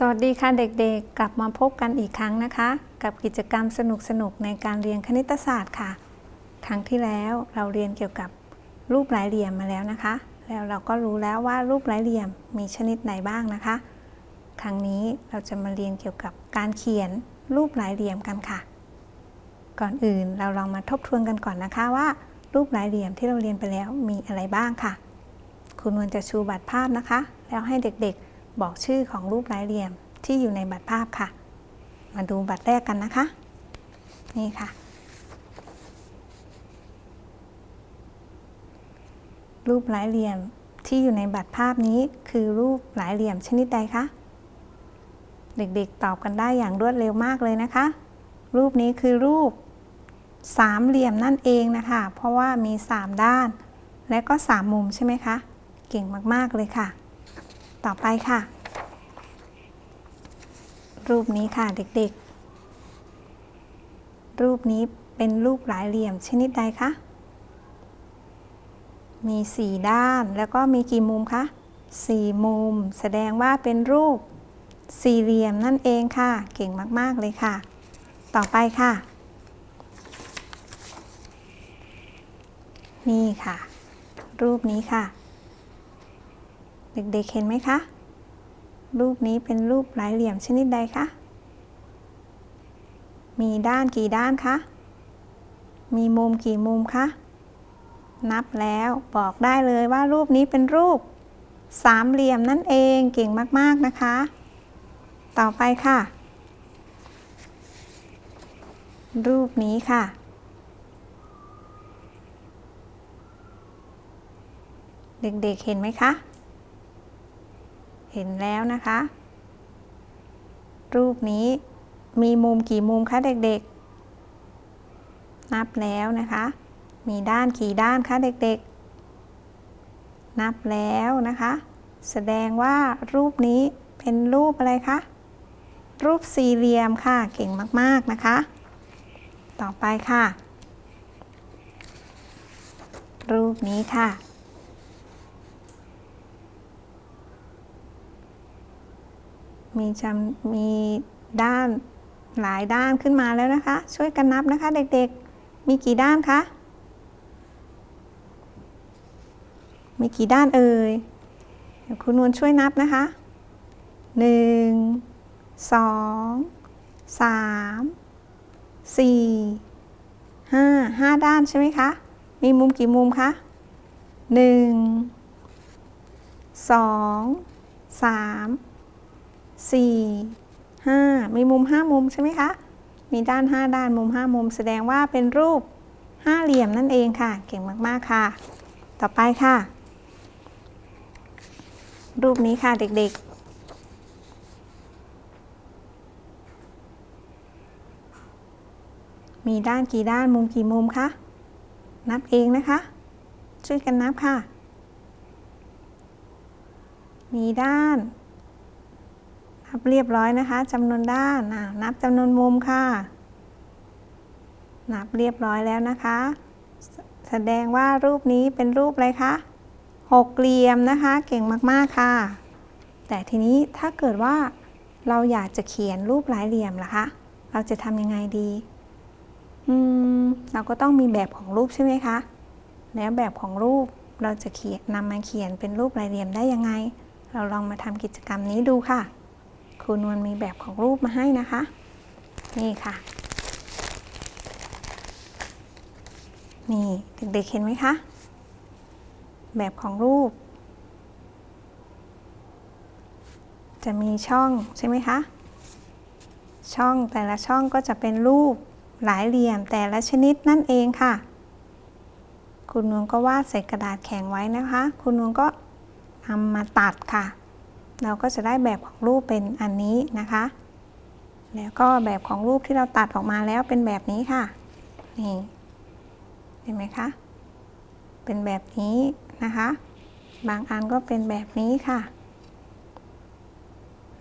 สวัสดีค่ะเด็กๆ กลับมาพบกันอีกครั้งนะคะ กับกิจกรรมสนุกๆในการเรียนคณิตศาสตร์ค่ะ ครั้งที่แล้วเราเรียนเกี่ยวกับรูปหลายเหลี่ยมมาแล้วนะคะ แล้วเราก็รู้แล้วว่ารูปหลายเหลี่ยมมีชนิดไหนบ้างนะคะ ครั้งนี้เราจะมาเรียนเกี่ยวกับการเขียนรูปหลายเหลี่ยมกันค่ะ ก่อนอื่นเราลองมาทบทวนกันก่อนนะคะว่า รูปหลายเหลี่ยมที่เราเรียนไปแล้วมีอะไรบ้างค่ะ คุณนวลจะชูบัตรภาพนะคะ แล้วให้เด็กๆ บอกชื่อของรูปหลายเหลี่ยมที่อยู่ในบัตรภาพค่ะ มาดูบัตรแรกกันนะคะ นี่ค่ะ รูปหลายเหลี่ยมที่อยู่ในบัตรภาพนี้คือรูปหลายเหลี่ยมชนิดใดคะเด็กๆตอบกันได้อย่างรวดเร็วมากเลยนะคะ รูปนี้คือรูปสามเหลี่ยมนั่นเองนะคะ เพราะว่ามี 3 ด้าน และก็ 3 มุมใช่ไหมคะ เก่งมาก ๆ เลยค่ะ ต่อไปค่ะ รูปนี้ค่ะเด็กๆ รูปนี้เป็นรูปหลายเหลี่ยมชนิดใดคะ มี 4 ด้านแล้วก็มีกี่มุมคะ4 มุม แสดงว่าเป็นรูปสี่เหลี่ยมนั่นเองค่ะ เก่งมาก ๆ เลยค่ะ ต่อไปค่ะ นี่ค่ะ รูปนี้ค่ะ เด็กๆเห็นไหมคะ รูปนี้เป็นรูปหลายเหลี่ยมชนิดใดคะ มีด้านกี่ด้านคะ มีมุมกี่มุมคะ นับแล้วบอกได้เลยว่ารูปนี้เป็นรูปสามเหลี่ยมนั่นเองเก่งมากๆนะคะ ต่อไปค่ะ รูปนี้ค่ะ เด็กๆเห็นไหมคะ เห็นแล้วนะคะ รูปนี้มีมุมกี่มุมคะเด็กๆ นับแล้วนะคะ มีด้านกี่ด้านคะเด็กๆ นับแล้วนะคะ แสดงว่ารูปนี้เป็นรูปอะไรคะ รูปสี่เหลี่ยมค่ะ เก่งมากๆนะคะ ต่อไปค่ะ รูปนี้ค่ะ มีจำมีด้านหลายด้านขึ้นมาแล้วนะคะ ช่วยกันนับนะคะเด็กๆ มีกี่ด้านคะ มีกี่ด้านเอ่ยเดี๋ยวคุณนวลช่วยนับนะคะหนึ่งสองสามสี่ห้าห้าด้านใช่ไหมคะ มีมุมกี่มุมคะหนึ่ง สองสามสี่ห้ามีมุมห้ามุมใช่ไหมคะ มีด้านห้าด้านมุมห้ามุม แสดงว่าเป็นรูปห้าเหลี่ยมนั่นเองค่ะ เก่งมากๆค่ะ ต่อไปค่ะ รูปนี้ค่ะเด็กๆมีด้านกี่ด้านมุมกี่มุมคะ นับเองนะคะ ช่วยกันนับค่ะ มีด้าน นับเรียบร้อยนะคะจำนวนด้านนับจำนวนมุมค่ะ นับเรียบร้อยแล้วนะคะ แสดงว่ารูปนี้เป็นรูปอะไรคะหกเหลี่ยมนะคะ เก่งมากๆค่ะ แต่ทีนี้ถ้าเกิดว่าเราอยากจะเขียนรูปหลายเหลี่ยมล่ะคะ เราจะทำยังไงดี อืม เราก็ต้องมีแบบของรูปใช่ไหมคะ แล้วแบบของรูปเราจะเขียนนำมาเขียนเป็นรูปหลายเหลี่ยมได้ยังไง เราลองมาทำกิจกรรมนี้ดูค่ะ รูนวลมีแบบของรูปมาให้นะคะ นี่ค่ะ นี่เด็กๆเห็นไหมคะ แบบของรูป จะมีช่องใช่ไหมคะ ช่องแต่ละช่องก็จะเป็นรูปหลายเหลี่ยมแต่ละชนิดนั่นเองค่ะ คุณนวลก็วาดใส่กระดาษแข็งไว้นะคะ คุณนวลก็ทำมาตัดค่ะ เราก็จะได้แบบของรูปเป็นอันนี้นะคะ แล้วก็แบบของรูปที่เราตัดออกมาแล้วเป็นแบบนี้ค่ะ นี่ เห็นไหมคะ เป็นแบบนี้นะคะ บางอันก็เป็นแบบนี้ค่ะ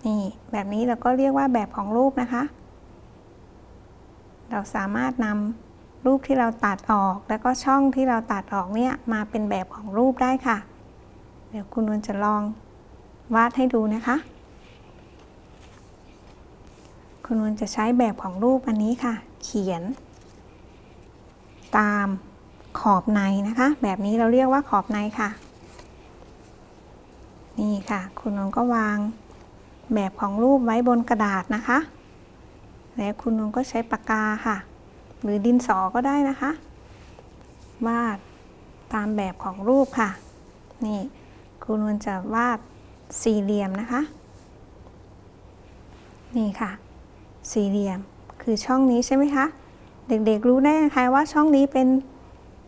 นี่แบบนี้เราก็เรียกว่าแบบของรูปนะคะ เราสามารถนำรูปที่เราตัดออก แล้วก็ช่องที่เราตัดออกเนี่ยมาเป็นแบบของรูปได้ค่ะ เดี๋ยวคุณนวลจะลอง วาดให้ดูนะคะ คุณนวลจะใช้แบบของรูปอันนี้ค่ะ เขียน ตามขอบในนะคะ แบบนี้เราเรียกว่าขอบในค่ะ นี่ค่ะ คุณนวลก็วางแบบของรูปไว้บนกระดาษนะคะ แล้วคุณนวลก็ใช้ปากกาค่ะ หรือดินสอก็ได้นะคะ วาดตามแบบของรูปค่ะ นี่คุณนวลจะวาด สี่เหลี่ยมนะคะ นี่ค่ะ สี่เหลี่ยมคือช่องนี้ใช่ไหมคะ เด็กๆรู้ได้ยังไงว่าช่องนี้เป็น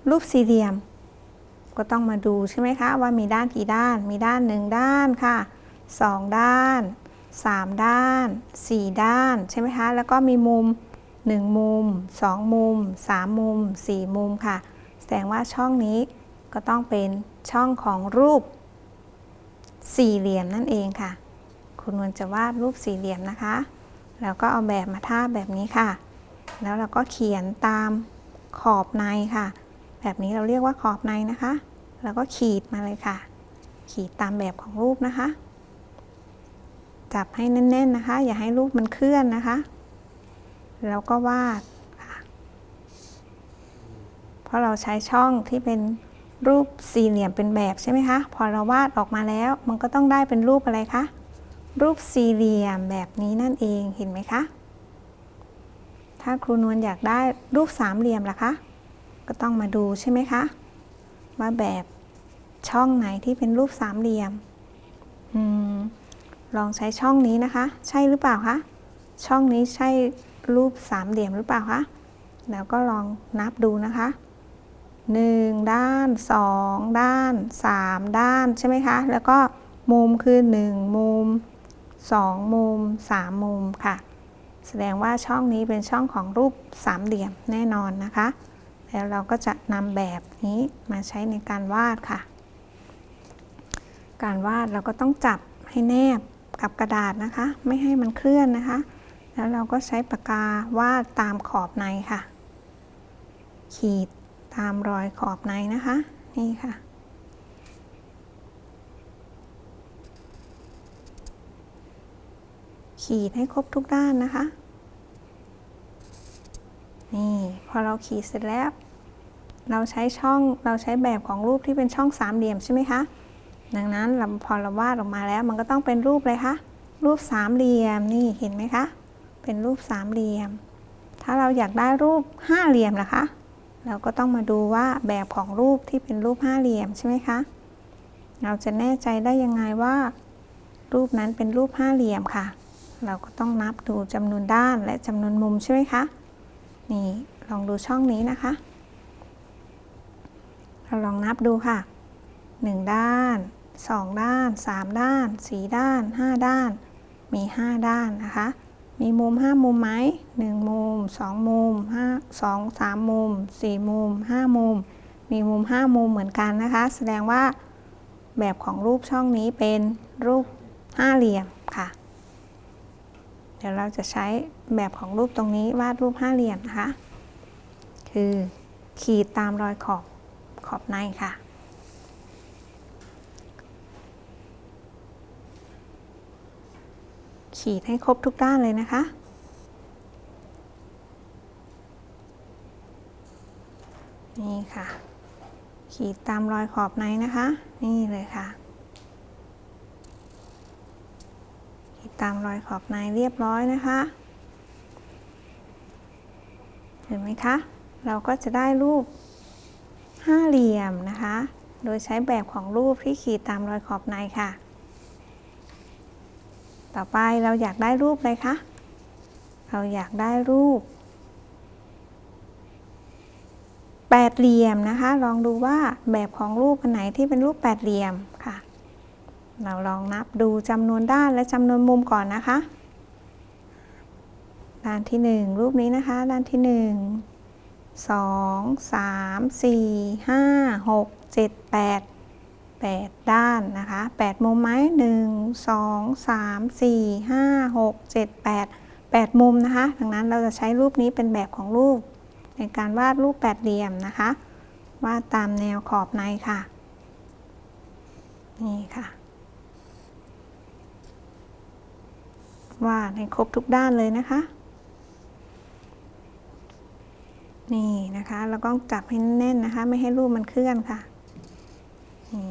รูปสี่เหลี่ยม ก็ต้องมาดูใช่ไหมคะว่ามีด้านกี่ด้านมีด้านหนึ่งด้านค่ะสองด้านสามด้านสี่ด้านใช่ไหมคะ แล้วก็มีมุมหนึ่งมุมสองมุมสามมุมสี่มุมค่ะ แสดงว่าช่องนี้ก็ต้องเป็นช่องของรูป สี่เหลี่ยมนั่นเองค่ะ คุณนวลจะวาดรูปสี่เหลี่ยมนะคะ แล้วก็เอาแบบมาทาบแบบนี้ค่ะ แล้วเราก็เขียนตามขอบในค่ะ แบบนี้เราเรียกว่าขอบในนะคะ แล้วก็ขีดมาเลยค่ะ ขีดตามแบบของรูปนะคะ จับให้แน่น ๆนะคะ อย่าให้รูปมันเคลื่อนนะคะ แล้วก็วาดค่ะเพราะเราใช้ช่องที่เป็น รูปสี่เหลี่ยมเป็นแบบใช่ไหมคะ พอเราวาดออกมาแล้ว มันก็ต้องได้เป็นรูปอะไรคะ รูปสี่เหลี่ยมแบบนี้นั่นเองเห็นไหมคะ ถ้าครูนวลอยากได้รูปสามเหลี่ยมล่ะคะ ก็ต้องมาดูใช่ไหมคะว่าแบบช่องไหนที่เป็นรูปสามเหลี่ยมอมลองใช้ช่องนี้นะคะ ใช่หรือเปล่าคะ ช่องนี้ใช่รูปสามเหลี่ยมหรือเปล่าคะ แล้วก็ลองนับดูนะคะ หนึ่งด้านสองด้านสามด้านใช่ไหมคะ แล้วก็มุมคือหนึ่งมุมสองมุมสามมุมค่ะ แสดงว่าช่องนี้เป็นช่องของรูปสามเหลี่ยมแน่นอนนะคะ แล้วเราก็จะนำแบบนี้มาใช้ในการวาดค่ะ การวาดเราก็ต้องจับให้แนบกับกระดาษนะคะ ไม่ให้มันเคลื่อนนะคะ แล้วเราก็ใช้ปากกาวาดตามขอบในค่ะ ขีด ตามรอยขอบในนะคะ นี่ค่ะ ขีดให้ครบทุกด้านนะคะ นี่พอเราขีดเสร็จแล้ว เราใช้ช่องเราใช้แบบของรูปที่เป็นช่องสามเหลี่ยมใช่ไหมคะ ดังนั้นเราพอเราวาดออกมาแล้ว มันก็ต้องเป็นรูปเลยคะรูปสามเหลี่ยมนี่เห็นไหมคะ เป็นรูปสามเหลี่ยม ถ้าเราอยากได้รูปห้าเหลี่ยมล่ะคะ เราก็ต้องมาดูว่าแบบของรูปที่เป็นรูปห้าเหลี่ยมใช่ไหมคะ เราจะแน่ใจได้ยังไงว่า รูปนั้นเป็นรูปห้าเหลี่ยมค่ะ เราก็ต้องนับดูจำนวนด้านและจำนวนมุมใช่ไหมคะ นี่ลองดูช่องนี้นะคะ เราลองนับดูค่ะ 1 ด้าน 2 ด้าน 3 ด้าน 4 ด้าน 5 ด้าน มี 5 ด้านนะคะ มีมุม 5 มุมไหม1มุม 2 มุม5 2 3 มุม 4 มุม 5 มุม มีมุม 5 มุมเหมือนกันนะคะ แสดงว่าแบบของรูปช่องนี้เป็นรูปห้าเหลี่ยมค่ะ เดี๋ยวเราจะใช้แบบของรูปตรงนี้วาดรูปห้าเหลี่ยมนะคะ คือขีดตามรอยขอบขอบในค่ะ ขีดให้ครบทุกด้านเลยนะคะ นี่ค่ะ ขีดตามรอยขอบในนะคะ นี่เลยค่ะ ขีดตามรอยขอบในเรียบร้อยนะคะ เห็นไหมคะ เราก็จะได้รูปห้าเหลี่ยมนะคะ โดยใช้แบบของรูปที่ขีดตามรอยขอบในค่ะ ต่อไปเราอยากได้รูปอะไรคะ เราอยากได้รูป แปดเหลี่ยมนะคะ ลองดูว่าแบบของรูปอันไหนที่เป็นรูปแปดเหลี่ยมค่ะ เราลองนับดูจำนวนด้านและจำนวนมุมก่อนนะคะ ด้านที่หนึ่งรูปนี้นะคะ ด้านที่หนึ่งสองสา มสี่ห้าหกเจ็ดแปดแปดด้านนะคะแปดมุมไหมหนึ่งสองสามสี่ห้าหกเจ็ดแปดแปดมุมนะคะ ดังนั้นเราจะใช้รูปนี้เป็นแบบของรูป ในการวาดรูปแปดเหลี่ยมนะคะ วาดตามแนวขอบในค่ะ นี่ค่ะ วาดให้ครบทุกด้านเลยนะคะ นี่นะคะ แล้วก็จับให้แน่นนะคะ ไม่ให้รูปมันเคลื่อนค่ะ นี่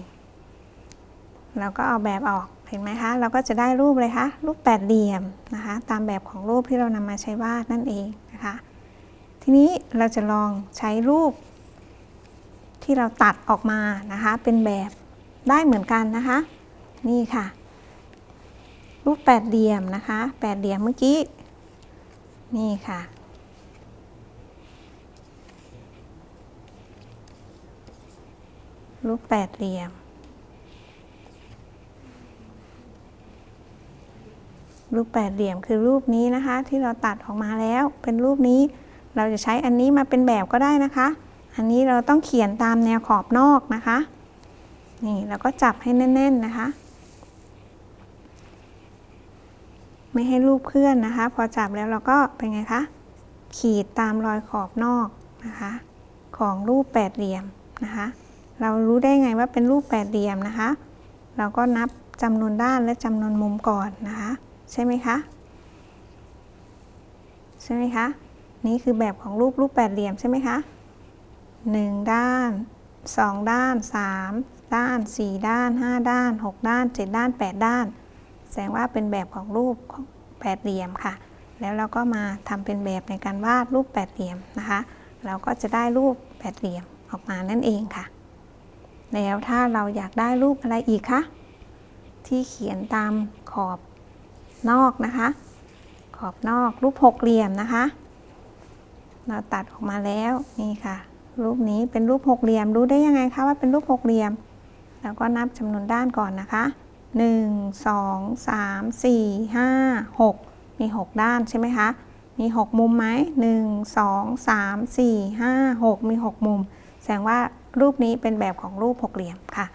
เราก็เอาแบบออกเห็นไหมคะ เราก็จะได้รูปเลยคะรูปแปดเหลี่ยมนะคะ ตามแบบของรูปที่เรานำมาใช้วาดนั่นเองนะคะ ทีนี้เราจะลองใช้รูป ที่เราตัดออกมานะคะ เป็นแบบได้เหมือนกันนะคะ นี่ค่ะ รูปแปดเหลี่ยมนะคะแปดเหลี่ยมเมื่อกี้ นี่ค่ะรูปแปดเหลี่ยม รูปแปดเหลี่ยมคือรูปนี้นะคะ ที่เราตัดออกมาแล้วเป็นรูปนี้ เราจะใช้อันนี้มาเป็นแบบก็ได้นะคะ อันนี้เราต้องเขียนตามแนวขอบนอกนะคะ นี่เราก็จับให้แน่น ๆนะคะ ไม่ให้รูปเคลื่อนนะคะ พอจับแล้วเราก็เป็นไงคะขีดตามรอยขอบนอกนะคะ ของรูปแปดเหลี่ยมนะคะ เรารู้ได้ไงว่าเป็นรูปแปดเหลี่ยมนะคะ เราก็นับจำนวนด้านและจำนวนมุมก่อนนะคะ ใช่ไหมคะ ใช่ไหมคะ นี่คือแบบของรูปรูปแปดเหลี่ยมใช่ไหมคะหนึ่งด้านสองด้านสามด้านสี่ด้านห้าด้านหกด้านเจ็ดด้านแปดด้าน แสดงว่าเป็นแบบของรูปของแปดเหลี่ยมค่ะ แล้วเราก็มาทำเป็นแบบในการวาดรูปแปดเหลี่ยมนะคะ เราก็จะได้รูปแปดเหลี่ยมออกมานั่นเองค่ะ แล้วถ้าเราอยากได้รูปอะไรอีกคะที่เขียนตามขอบ นอกนะคะ ขอบนอกรูปหกเหลี่ยมนะคะ เราตัดออกมาแล้วนี่ค่ะ รูปนี้เป็นรูปหกเหลี่ยมรู้ได้ยังไงคะว่าเป็นรูปหกเหลี่ยมแล้วก็นับจำนวนด้านก่อนนะคะ 1 2 3 4 5 6 มี 6 ด้านใช่ไหมคะ มี 6 มุมไหม1 2 3 4 5 6 มี 6 มุม แสดงว่ารูปนี้เป็นแบบของรูปหกเหลี่ยมค่ะ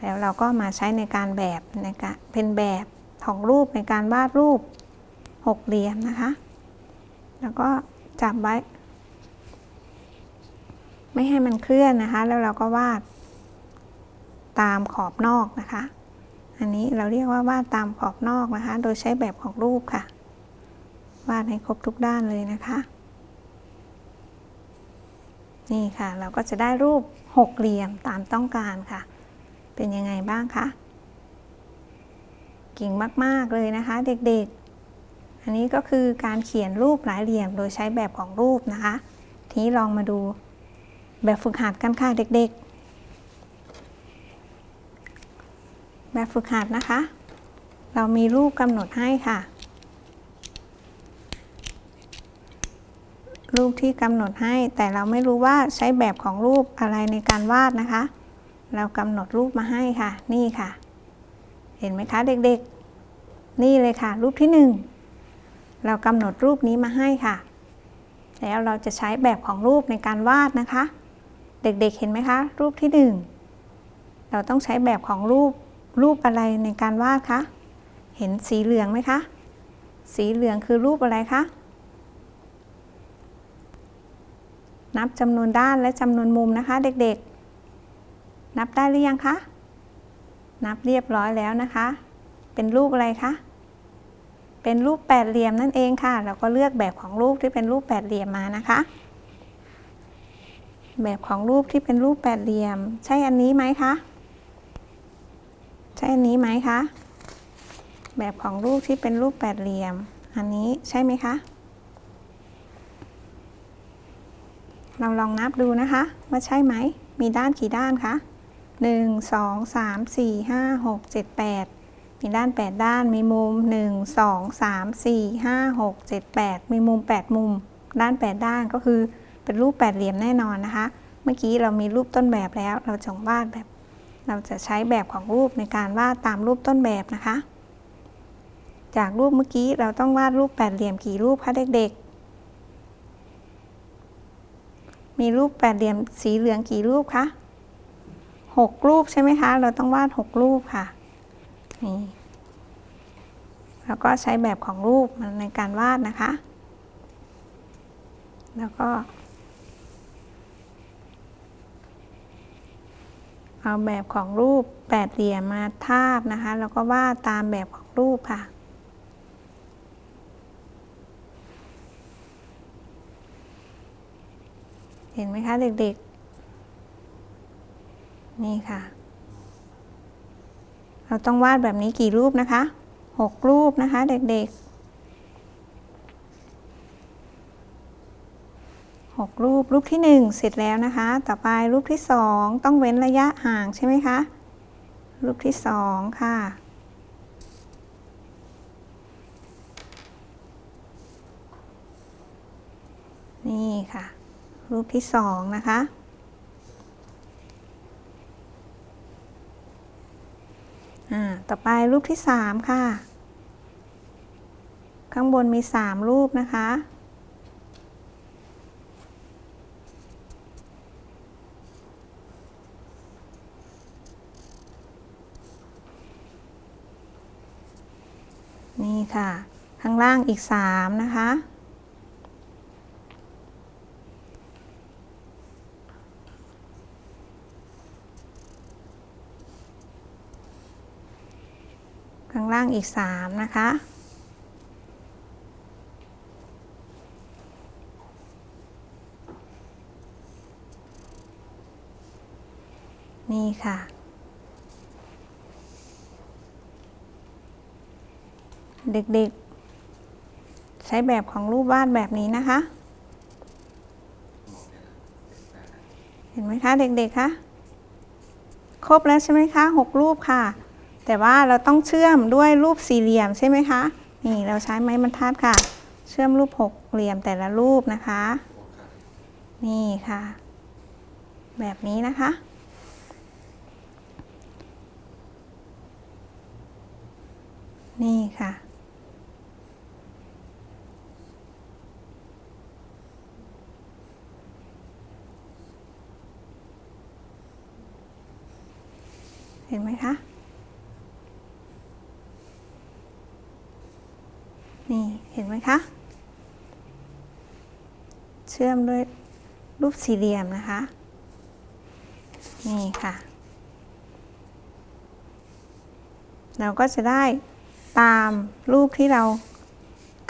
แล้วเราก็มาใช้ในการแบบนการเป็นแบบ ของรูปในการวาดรูปหกเหลี่ยมนะคะ แล้วก็จับไว้ ไม่ให้มันเคลื่อนนะคะ แล้วเราก็วาดตามขอบนอกนะคะ อันนี้เราเรียกว่าวาดตามขอบนอกนะคะ โดยใช้แบบของรูปค่ะ วาดให้ครบทุกด้านเลยนะคะ นี่ค่ะ เราก็จะได้รูปหกเหลี่ยมตามต้องการค่ะ เป็นยังไงบ้างคะ เก่งมาก ๆ เลยนะคะ เด็กๆ อันนี้ก็คือการเขียนรูปหลายเหลี่ยมโดยใช้แบบของรูปนะคะ ทีนี้ลองมาดูแบบฝึกหัดกันค่ะเด็ก ๆ แบบฝึกหัดนะคะ เรามีรูปกำหนดให้ค่ะ รูปที่กำหนดให้แต่เราไม่รู้ว่าใช้แบบของรูปอะไรในการวาดนะคะ เรากำหนดรูปมาให้ค่ะ นี่ค่ะ เห็นไหมคะเด็กๆ นี่เลยค่ะ รูปที่หนึ่งเรากำหนดรูปนี้มาให้ค่ะ แล้วเราจะใช้แบบของรูปในการวาดนะคะ เด็กๆ เห็นไหมคะ รูปที่หนึ่งเราต้องใช้แบบของรูปรูปอะไรในการวาดคะเห็นสีเหลืองไหมคะ สีเหลืองคือรูปอะไรคะนับจำนวนด้านและจำนวนมุมนะคะ เด็กๆ นับได้หรือยังคะ นับเรียบร้อยแล้วนะคะ เป็นรูปอะไรคะ เป็นรูปแปดเหลี่ยมนั่นเองค่ะ เราก็เลือกแบบของรูปที่เป็นรูปแปดเหลี่ยมมานะคะ แบบของรูปที่เป็นรูปแปดเหลี่ยม ใช่อันนี้ไหมคะ ใช่อันนี้ไหมคะ แบบของรูปที่เป็นรูปแปดเหลี่ยม อันนี้ใช่ไหมคะ เราลองนับดูนะคะ ว่าใช่ไหม มีด้านกี่ด้านคะ 1 2 3 4 5 6 7 8 มีด้าน 8 ด้าน มีมุม 1 2 3 4 5 6 7 8 มีมุม 8 มุม ด้าน 8 ด้านก็คือเป็นรูปแปดเหลี่ยมแน่นอนนะคะ เมื่อกี้เรามีรูปต้นแบบแล้ว เราจะวาดแบบ เราจะใช้แบบของรูปในการวาดตามรูปต้นแบบนะคะ จากรูปเมื่อกี้เราต้องวาดรูปแปดเหลี่ยมกี่รูปคะเด็ก ๆ มีรูปแปดเหลี่ยมสีเหลืองกี่รูปคะ 6 รูปใช่ไหมคะ เราต้องวาด 6 รูปค่ะ นี่ แล้วก็ใช้แบบของรูปในการวาดนะคะ แล้วก็ เอาแบบของรูปแปดเหลี่ยมมาทาบนะคะ แล้วก็วาดตามแบบของรูปค่ะเห็นไหมคะเด็ก นี่ค่ะ เราต้องวาดแบบนี้กี่รูปนะคะหกรูปนะคะ เด็กๆหกรูปรูปที่หนึ่งเสร็จแล้วนะคะ ต่อไปรูปที่สองต้องเว้นระยะห่างใช่ไหมคะ รูปที่สองค่ะนี่ค่ะ รูปที่สองนะคะ อ่า ต่อไปรูปที่สามค่ะ ข้างบนมีสามรูปนะคะ นี่ค่ะ ข้างล่างอีกสามนะคะ ข้างล่างอีกสามนะคะ นี่ค่ะ เด็กๆ ใช้แบบของรูปวาดแบบนี้นะคะ เห็นไหมคะ เด็กๆ คะ ครบแล้วใช่ไหมคะหกรูปค่ะ แต่ว่าเราต้องเชื่อมด้วยรูปสี่เหลี่ยมใช่ไหมคะ นี่เราใช้ไม้บรรทัดค่ะ เชื่อมรูปหกเหลี่ยมแต่ละรูปนะคะ นี่ค่ะ แบบนี้นะคะ นี่ค่ะเห็นไหมคะ นี่เห็นไหมคะ เชื่อมด้วยรูปสี่เหลี่ยมนะคะ นี่ค่ะ เราก็จะได้ตามรูปที่เรา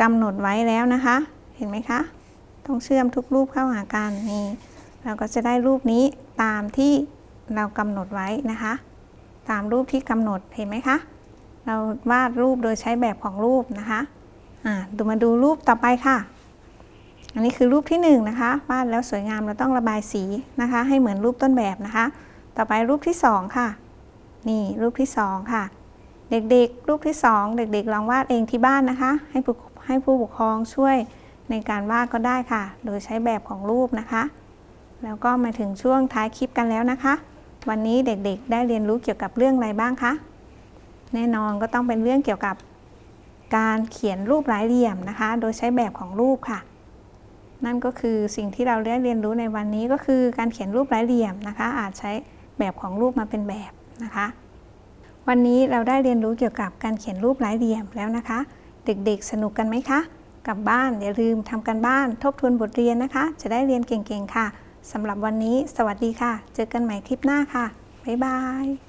กำหนดไว้แล้วนะคะ เห็นไหมคะ ต้องเชื่อมทุกรูปเข้าหากันนี่ เราก็จะได้รูปนี้ตามที่เรากำหนดไว้นะคะ ตามรูปที่กำหนดเห็นไหมคะ เราวาดรูปโดยใช้แบบของรูปนะคะ อ่าดูมาดูรูปต่อไปค่ะ อันนี้คือรูปที่1นงนะคะวาดแล้วสวยงามเราต้องระบายสีนะคะ ให้เหมือนรูปต้นแบบนะคะ ต่อไปรูปที่ 2 ค่ะ นี่รูปที่ 2 ค่ะ เด็กๆ รูปที่ 2 เด็กๆ ลองวาดเองที่บ้านนะคะ ให้ผู้ให้ผู้ปกครองช่วยในการวาดก็ได้ค่ะ โดยใช้แบบของรูปนะคะ แล้วก็มาถึงช่วงท้ายคลิปกันแล้วนะคะ วันนี้เด็กๆ ได้เรียนรู้เกี่ยวกับเรื่องอะไรบ้างคะแน่นอนก็ต้องเป็นเรื่องเกี่ยวกับ การเขียนรูปหลายเหลี่ยมนะคะ โดยใช้แบบของรูปค่ะ นั่นก็คือสิ่งที่เราได้เรียนรู้ในวันนี้ก็คือการเขียนรูปหลายเหลี่ยมนะคะ อาจใช้แบบของรูปมาเป็นแบบนะคะ วันนี้เราได้เรียนรู้เกี่ยวกับการเขียนรูปหลายเหลี่ยมแล้วนะคะ เด็กๆ สนุกกันไหมคะกลับบ้านอย่าลืมทำกันบ้านทบทวนบทเรียนนะคะ จะได้เรียนเก่งๆค่ะสำหรับวันนี้ สวัสดีค่ะ เจอกันใหม่คลิปหน้าค่ะบ๊ายบาย